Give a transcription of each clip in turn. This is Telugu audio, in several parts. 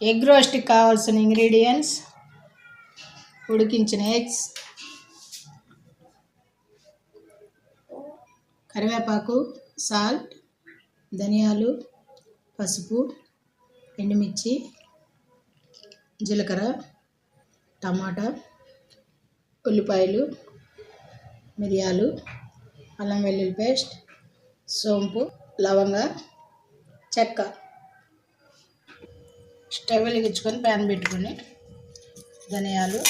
ఎగ్ రోస్ట్కి కావాల్సిన ఇంగ్రీడియంట్స్ ఉడికించిన ఎగ్స్ కరివేపాకు సాల్ట్ ధనియాలు పసుపు ఎండుమిర్చి జీలకర్ర టమాటా ఉల్లిపాయలు మిరియాలు అల్లం వెల్లుల్లి పేస్ట్ సోంపు లవంగ చెక్క. స్టవ్ వెలిగించుకొని ప్యాన్ పెట్టుకొని ధనియాలు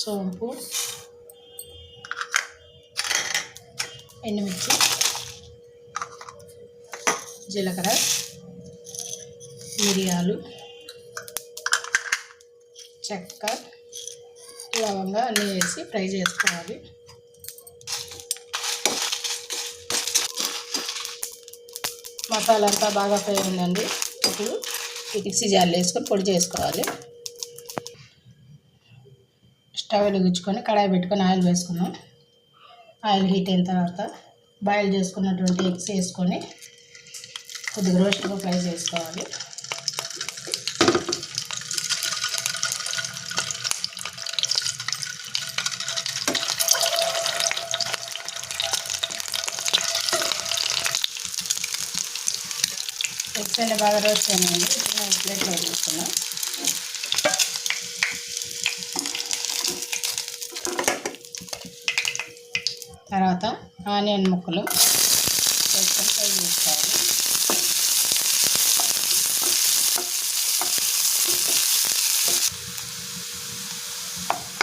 సోంపు ఎండుమిర్చి జీలకర్ర మిరియాలు చెక్క లవంగా అన్నీ వేసి ఫ్రై చేసుకోవాలి. మసాలా అంతా బాగా ఫ్రై ఉందండి ఇప్పుడు ఈ మిక్సీ జార్లో వేసుకొని పొడి చేసుకోవాలి. స్టవ్ వెలిగించుకొని కడాయి పెట్టుకొని ఆయిల్ వేసుకున్నాం ఆయిల్ హీట్ అయిన తర్వాత బాయిల్ చేసుకున్నటువంటి ఎగ్స్ వేసుకొని కొద్దిగా రోస్ట్గా ఫ్రై చేసుకోవాలి. ఎగ్స్ బాగా రోస్ట్ అయినాయండి నేను ప్లేట్లో వేసుకున్నాం తర్వాత ఆనియన్ ముక్కలు వేసుకొని ఫ్రై చేసుకోవాలి.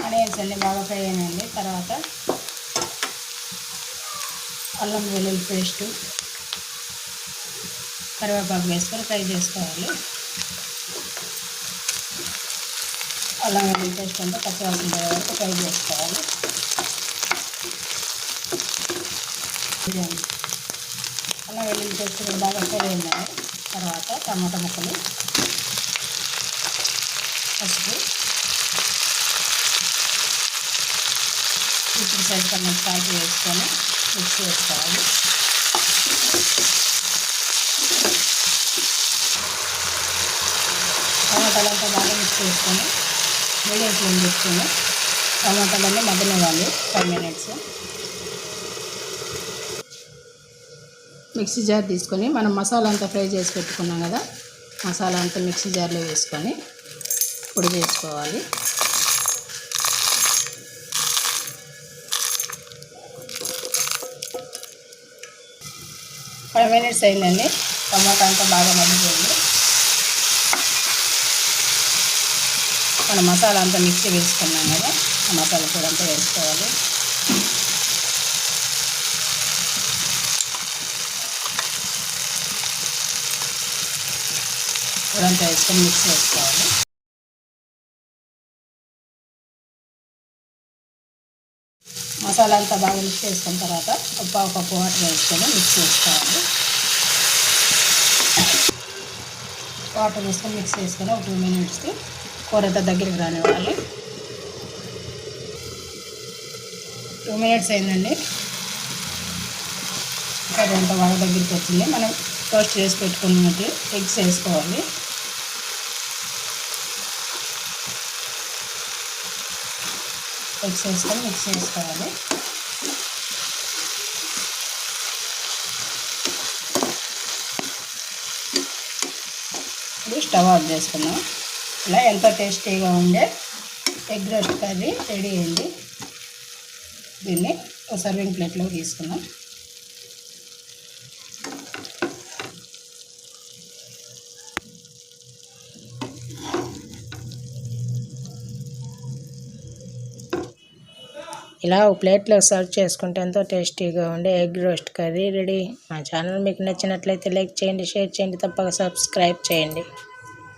ఆనియన్స్ అన్నీ బాగా ఫ్రై అయినాయండి. తర్వాత అల్లం వెల్లుల్లి పేస్టు కరివేపాకు వేసుకొని ఫ్రై చేసుకోవాలి. అలాగే వెల్లుల్లి పేస్ట్ అంతా పచ్చివాసన వరకు ఫ్రై చేసుకోవాలి. అలా వెల్లుల్లి పేస్ట్ బాగా ఫ్రై అయినాయి తర్వాత టమాటా ముక్కలు పసుపు ఇప్పుడు సైడ్ కన్నా సాల్ట్ వేసుకొని మిక్స్ చేసుకోవాలి. టమాటాలంతా బాగా మిక్స్ చేసుకొని మీడియం ఫ్లేమ్ పెట్టుకొని టమాటాలన్నీ మగ్గనివ్వాలి ఫైవ్ మినిట్స్. మిక్సీ జార్ తీసుకొని మనం మసాలా అంతా ఫ్రై చేసి పెట్టుకున్నాం కదా మసాలా అంతా మిక్సీ జార్లో వేసుకొని పొడి చేసుకోవాలి. ఫైవ్ మినిట్స్ అయిందండి టమాటా అంతా బాగా మగ్గిపోయింది. మనం మసాలా అంతా మిక్సీ వేసుకున్నాం కదా ఆ మసాలా కూడా అంతా వేసుకోవాలి. పొడంతా వేసుకొని మిక్స్ వేసుకోవాలి. మసాలా అంతా బాగా మిక్స్ చేసుకున్న తర్వాత ఒక పావు కప్పు వాటర్ వేసుకొని మిక్స్ చేసుకోవాలి. వాటర్ వేసుకొని మిక్స్ చేసుకొని ఒక టూ మినిట్స్కి కూర దగ్గరికి రానివ్వాలి. టూ మినిట్స్ అయిందండి. కూరంత అంతా బాగా దగ్గరికి వచ్చింది? మనం టోస్ట్ చేసి పెట్టుకున్నట్టు ఎగ్స్ వేసుకోవాలి. ఎగ్స్ వేసుకొని మిక్స్ చేసుకోవాలి. ఇప్పుడు స్టవ్ ఆఫ్ చేసుకున్నాం ఇలా ఎంతో టేస్టీగా ఉండే ఎగ్ రోస్ట్ కర్రీ రెడీ అయింది. దీన్ని ఒక సర్వింగ్ ప్లేట్లో తీసుకున్నాం ఇలా ఒక ప్లేట్లో సర్వ్ చేసుకుంటే ఎంతో టేస్టీగా ఉండే ఎగ్ రోస్ట్ కర్రీ రెడీ. మా ఛానల్ మీకు నచ్చినట్లయితే లైక్ చేయండి షేర్ చేయండి తప్పక సబ్స్క్రైబ్ చేయండి.